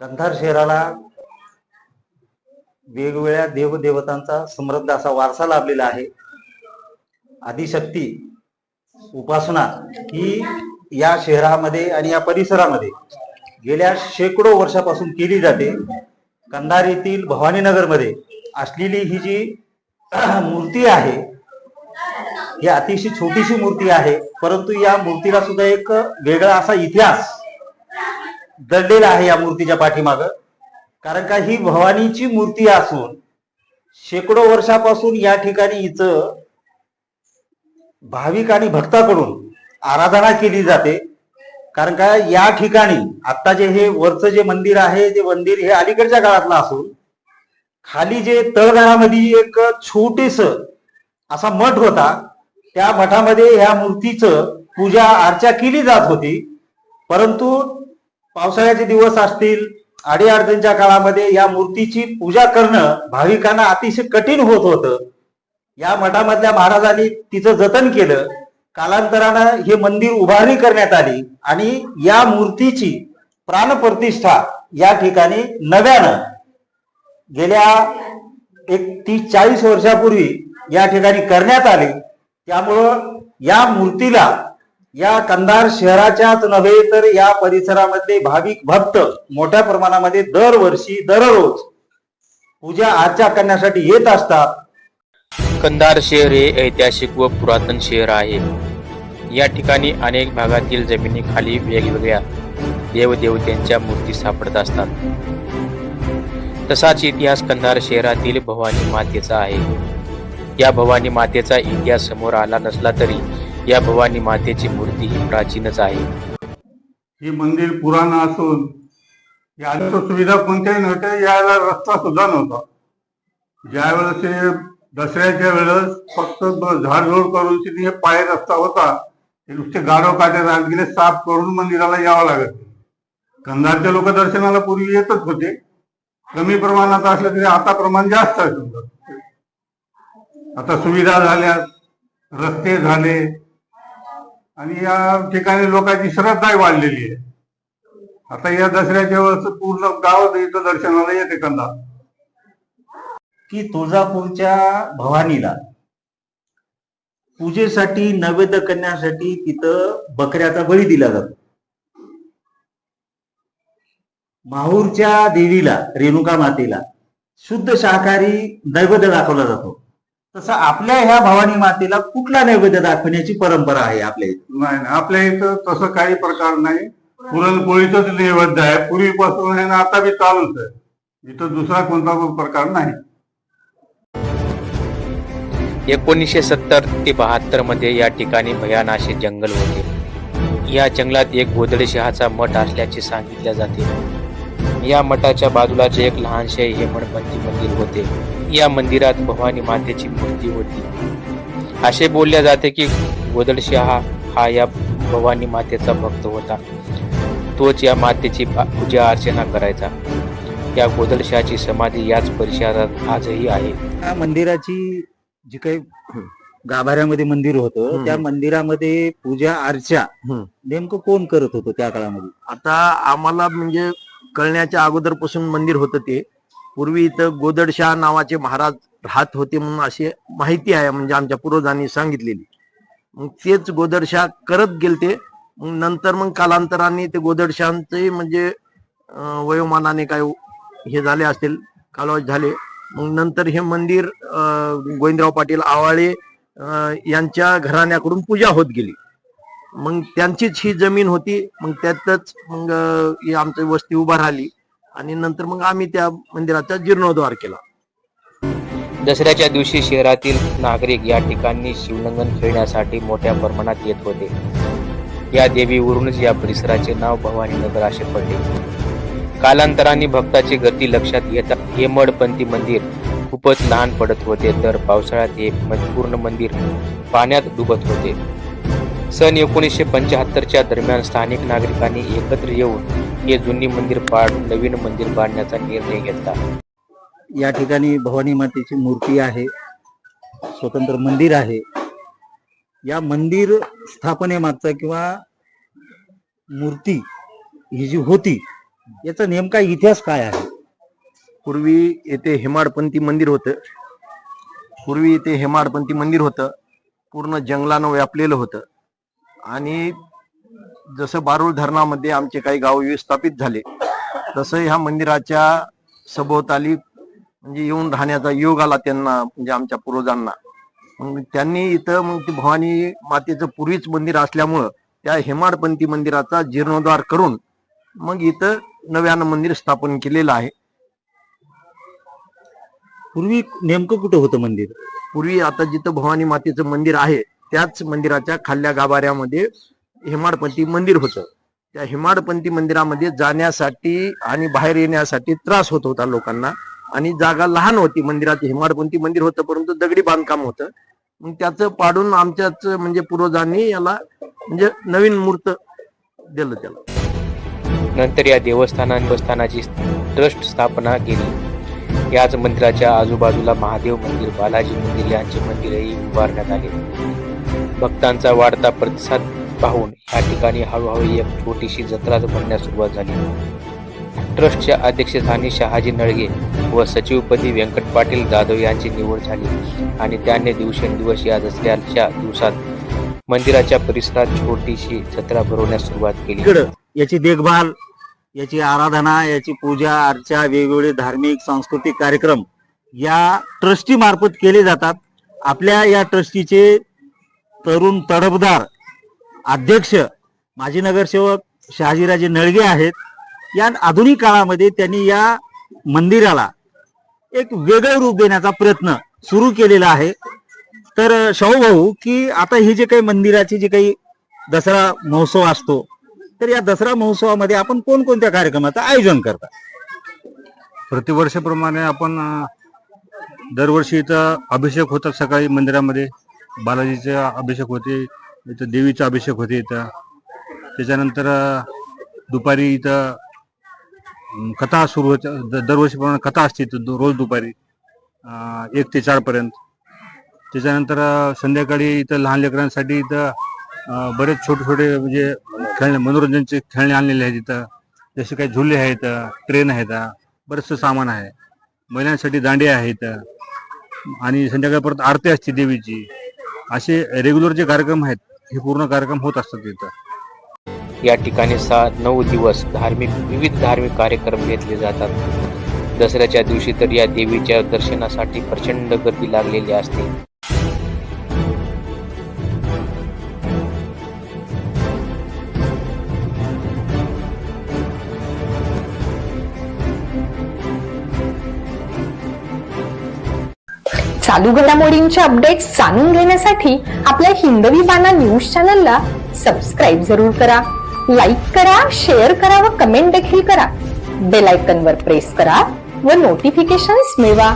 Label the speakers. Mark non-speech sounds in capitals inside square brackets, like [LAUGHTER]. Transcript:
Speaker 1: कंधार शहराला वेगवेगळ्या देवदेवतांचा समृद्ध असा वारसा लाभलेला आहे. आदिशक्ती उपासना ही या शहरामध्ये आणि या परिसरामध्ये गेल्या शेकडो वर्षापासून केली जाते. कंधार येथील भवानीनगरमध्ये असलेली ही जी [CLEARS THROAT] मूर्ती आहे ही अतिशय छोटीशी मूर्ती आहे परंतु या मूर्तीला सुद्धा एक वेगळा असा इतिहास दडलेला आहे या मूर्तीच्या पाठीमाग. कारण का ही भवानीची मूर्ती असून शेकडो वर्षापासून या ठिकाणी हिचं भाविक आणि भक्ताकडून आराधना केली जाते. कारण का या ठिकाणी आता जे हे वरचं जे मंदिर आहे ते मंदिर हे अलीकडच्या काळातलं असून खाली जे तळघरामध्ये एक छोटेस असा मठ होता त्या मठामध्ये ह्या मूर्तीचं पूजा अर्चा केली जात होती. परंतु पावसाळ्याचे दिवस असतील अडीअडचणीच्या काळामध्ये या मूर्तीची पूजा करणं भाविकांना अतिशय कठीण होत होतं. या मठामधल्या महाराजांनी तिचं जतन केलं. कालांतरानं हे मंदिर उभारणी करण्यात आली आणि या मूर्तीची प्राणप्रतिष्ठा या ठिकाणी नव्यानं गेल्या एक तीस चाळीस वर्षापूर्वी या ठिकाणी करण्यात आली. त्यामुळं या मूर्तीला या कंधार शहराच्याच नव्हे तर या परिसरामध्ये भाविक भक्त मोठ्या प्रमाणामध्ये दरवर्षी दररोज पूजा अर्चा करण्यासाठी येत असतात.
Speaker 2: कंधार शहर हे ऐतिहासिक व पुरातन शहर आहे. या ठिकाणी अनेक भागातील जमिनीखाली वेगवेगळ्या देवदेवत्यांच्या मूर्ती सापडत असतात. तसाच इतिहास कंधार शहरातील भवानी मातेचा आहे. या भवानी मातेचा इतिहास समोर आला नसला तरी या भवानी मातेची मूर्ती ही प्राचीनच आहे.
Speaker 3: हे मंदिर पुराण असून या सुविधा कोणत्याही नव्हत्या यायला रस्ता सुद्धा नव्हता. ज्या वेळेस हे दसऱ्याच्या वेळेस फक्त झाडझोड करून तिथे हे पाय रस्ता होता ते नुसते गाढव काटे राहत गेले साफ करून मंदिराला यावं लागत कंधारचे लोक दर्शनाला पूर्वी येतच होते. कमी प्रमाणात असलं तरी आता प्रमाण जास्त आहे. आता सुविधा झाल्या रस्ते झाले आणि या ठिकाणी लोकांची श्रद्धाही वाढलेली आहे. आता या दसऱ्याच्या वेळेस पूर्ण गाव इथं दर्शनाला येते कंदा
Speaker 1: की तुळजापूरच्या भवानीला पूजेसाठी नैवेद्य करण्यासाठी तिथं बकऱ्याचा बळी दिला जातो. माहूरच्या देवीला रेणुका मातेला शुद्ध शाकाहारी नैवेद्य दाखवला जातो. तसं आपल्या ह्या भवानी मातेला कुठला नैवेद्य दाखवण्याची परंपरा आहे आपल्या इथे?
Speaker 3: नाही नाही, आपल्या इथं तसं काही प्रकार नाही. पुरणपोळीच नैवेद्य आहे. पूर्वीपासून आहे ना आता बी चालूच आहे. इथं दुसरा कोणता प्रकार नाही.
Speaker 2: एकोणीसशे सत्तर ते बहात्तरमध्ये या ठिकाणी भयानाशे जंगल होते. या जंगलात एक गोदडशहाचा मठ असल्याचे सांगितले जाते. या मठाच्या बाजूलाच एक लहानशे हेमणपंथी मंदिर होते. या मंदिरात भवानी मातेची मूर्ती होती. असे बोलले जाते की गोदडशहा हा या भवानी मातेचा भक्त होता. तोच या मातेची पूजा अर्चना करायचा. या गोदडशहाची समाधी याच परिसरात आजही आहे.
Speaker 1: त्या मंदिराची जी काही गाभाऱ्यामध्ये मंदिर होतं. त्या मंदिरामध्ये पूजा अर्चा. नेमकं कोण करत होतं त्या काळामध्ये?
Speaker 4: आता आम्हाला म्हणजे कळण्याच्या अगोदरपासून मंदिर होतं ते. पूर्वी इथं गोदडशाह नावाचे महाराज राहत होते म्हणून अशी माहिती आहे म्हणजे आमच्या पूर्वजांनी सांगितलेली. मग तेच गोदडशाह करत गेलते. मग नंतर मग कालांतराने ते गोदडशाहांचे म्हणजे वयोमानाने काय हे झाले असतील कालवाज झाले. मग नंतर हे मंदिर गोविंदराव पाटील आवाळे यांच्या घराण्याकडून पूजा होत गेली. मग त्यांचीच ही जमीन होती. मग त्यातच मग ही आमची वस्ती उभा राहिली. आणि नंतर मग आम्ही त्या मंदिराचा जीर्णोद्धार केला.
Speaker 2: दसऱ्याच्या दिवशी शहरातील नागरिक या ठिकाणी शिवलंगन खेळण्यासाठी मोठ्या प्रमाणात येत होते. या देवीवरूनच या परिसराचे नाव भवानीनगर असे पडले. कालांतराने भक्ताची गती लक्षात घेता हे मडपंथी मंदिर खूपच लहान पडत होते तर पावसाळ्यात हे पूर्ण मंदिर पाण्यात डुबत होते. सन एकोणीसशे पंच्याहत्तरच्या दरम्यान स्थानिक नागरिकांनी एकत्र येऊन हे जुनी मंदिर पाडून नवीन मंदिर बांधण्याचा निर्णय घेतला.
Speaker 1: या ठिकाणी भवानी मातेची मूर्ती आहे स्वतंत्र मंदिर आहे. या मंदिर स्थापनेमागचा किंवा मूर्ती ही जी होती याचा नेमका इतिहास काय आहे?
Speaker 4: पूर्वी येथे हेमाडपंथी मंदिर होतं. पूर्वी येथे हेमाडपंथी मंदिर होतं. पूर्ण जंगलानं व्यापलेलं होतं. आणि जसं बारूळ धरणामध्ये आमचे काही गाव विस्थापित झाले तसं ह्या मंदिराच्या सभोवताली म्हणजे येऊन राहण्याचा योग आला त्यांना म्हणजे आमच्या पूर्वजांना. मग त्यांनी इथं मग ते भवानी मातेचं पूर्वीच मंदिर असल्यामुळं त्या हेमाडपंथी मंदिराचा जीर्णोद्धार करून मग इथं नव्यानं मंदिर स्थापन केलेलं आहे.
Speaker 1: पूर्वी नेमकं कुठं होतं मंदिर?
Speaker 4: पूर्वी आता जिथं भवानी मातेचं मंदिर आहे त्याच मंदिराच्या खाल्ल्या गाभाऱ्यामध्ये हेमाडपंथी मंदिर होतं. त्या हेमाडपंथी मंदिरामध्ये जाण्यासाठी आणि बाहेर येण्यासाठी त्रास होत होता लोकांना आणि जागा लहान होती. मंदिरात हेमाडपंथी मंदिर होतं परंतु दगडी बांधकाम होतं. मग त्याचं पाडून आमच्याच म्हणजे पूर्वजांनी याला म्हणजे नवीन मूर्त दिलं त्याला.
Speaker 2: नंतर या देवस्थाना देवस्थानाची ट्रस्ट स्थापना केली. याच मंदिराच्या आजूबाजूला महादेव मंदिर बालाजी मंदिर यांचे मंदिरही उभारण्यात आले. भक्तांचा वाढता प्रतिसाद पाहून या ठिकाणी हळूहळू एक छोटीशी जत्राच भरण्यास सुरुवात झाली. ट्रस्टच्या अध्यक्षस्थानी शहाजी नळगे व सचिवपदी व्यंकट पाटील जाधव यांची निवड झाली आणि त्यांनी दिवसेंदिवस या दसऱ्याच्या दिवसात मंदिराच्या परिसरात छोटीशी जत्रा भरवण्यास सुरुवात केली.
Speaker 1: याची देखभाल याची आराधना याची पूजा अर्चा वेगवेगळे धार्मिक सांस्कृतिक कार्यक्रम या ट्रस्टी मार्फत केले जातात. आपल्या या ट्रस्टीचे तरुण तडफदार अध्यक्ष माजी नगरसेवक शहाजीराजे नळगे आहेत. या आधुनिक काळामध्ये त्यांनी या मंदिराला एक वेगळं रूप देण्याचा प्रयत्न सुरू केलेला आहे. तर शाहू भाऊ की आता ही जे काही मंदिराची जी काही दसरा महोत्सव असतो तर या दसरा महोत्सवामध्ये आपण कोणकोणत्या कार्यक्रमाचं आयोजन करता?
Speaker 5: प्रतिवर्षाप्रमाणे आपण दरवर्षी इथं अभिषेक होतात सकाळी मंदिरामध्ये. बालाजीचे अभिषेक होते इथं देवीचा अभिषेक होते इथं. त्याच्यानंतर दुपारी इथं कथा सुरू होते. दरवर्षीप्रमाणे कथा असते इथं रोज दुपारी एक ते चारपर्यंत त्याच्यानंतर संध्याकाळी इथं लहान लेकरांसाठी इथं बरेच छोटे छोटे म्हणजे खेळणे मनोरंजनचे खेळणे आणलेले आहेत इथं. जसे काही झुले आहेत ट्रेन आहेत बरंचसं सामान आहे. महिलांसाठी दांडिया आहेत आणि संध्याकाळी परत आरती असते देवीची. असे रेग्युलर जे कार्यक्रम आहेत हे पूर्ण कार्यक्रम होत असतात तिथं.
Speaker 2: या ठिकाणी सात नऊ दिवस धार्मिक विविध धार्मिक कार्यक्रम घेतले जातात. दसऱ्याच्या दिवशी तर या देवीच्या दर्शनासाठी प्रचंड गर्दी लागलेली असते.
Speaker 6: चालू घडामोडींचे अपडेट्स जाणून घेण्यासाठी आपल्या हिंदवी बाना न्यूज चॅनलला सबस्क्राईब जरूर करा. लाईक करा शेअर करा व कमेंट देखील करा. बेल आयकनवर प्रेस करा व नोटिफिकेशन्स मिळवा.